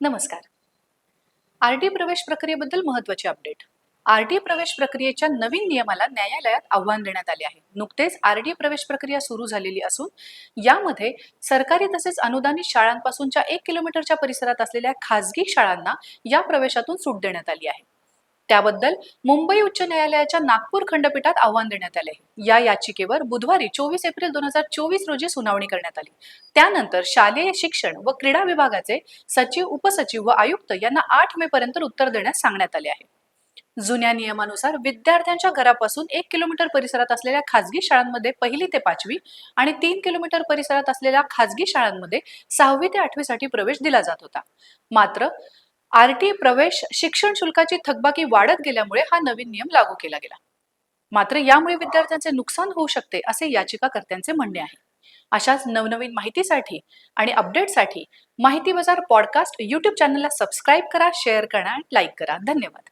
नमस्कार. आरटी प्रवेश प्रक्रियेबद्दल महत्त्वाचे अपडेट. आरटी प्रवेश प्रक्रियेच्या नवीन नियमाला न्यायालयात आव्हान देण्यात आले आहे. नुकतेच आरटी प्रवेश प्रक्रिया सुरू झालेली असून यामध्ये सरकारी तसेच अनुदानित शाळांपासूनच्या एक किलोमीटरच्या परिसरात असलेल्या खासगी शाळांना या प्रवेशातून सूट देण्यात आली आहे. त्याबद्दल मुंबई उच्च न्यायालयाच्या नागपूर खंडपीठात आव्हान देण्यात आले. या याचिकेवर बुधवारी चोवीस एप्रिल दोन हजार चोवीस रोजी सुनावणी करण्यात आली. त्यानंतर शालेय शिक्षण व क्रीडा विभागाचे सचिव उपसचिव व आयुक्त यांना आठ मे पर्यंत उत्तर देण्यास सांगण्यात आले आहे. जुन्या नियमानुसार विद्यार्थ्यांच्या घरापासून एक किलोमीटर परिसरात असलेल्या खासगी शाळांमध्ये पहिली ते पाचवी आणि तीन किलोमीटर परिसरात असलेल्या खासगी शाळांमध्ये सहावी ते आठवीसाठी प्रवेश दिला जात होता. मात्र आरटी प्रवेश शिक्षण शुल्काची थकबाकी वाढत गेल्यामुळे हा नवीन नियम लागू केला गेला. मात्र यामुळे विद्यार्थ्यांचे नुकसान होऊ शकते असे याचिकाकर्त्यांचे म्हणणे आहे. अशाच नवनवीन माहितीसाठी आणि अपडेटसाठी माहिती बाजार पॉडकास्ट यूट्यूब चॅनलला सबस्क्राईब करा शेअर करा आणि लाईक करा. धन्यवाद.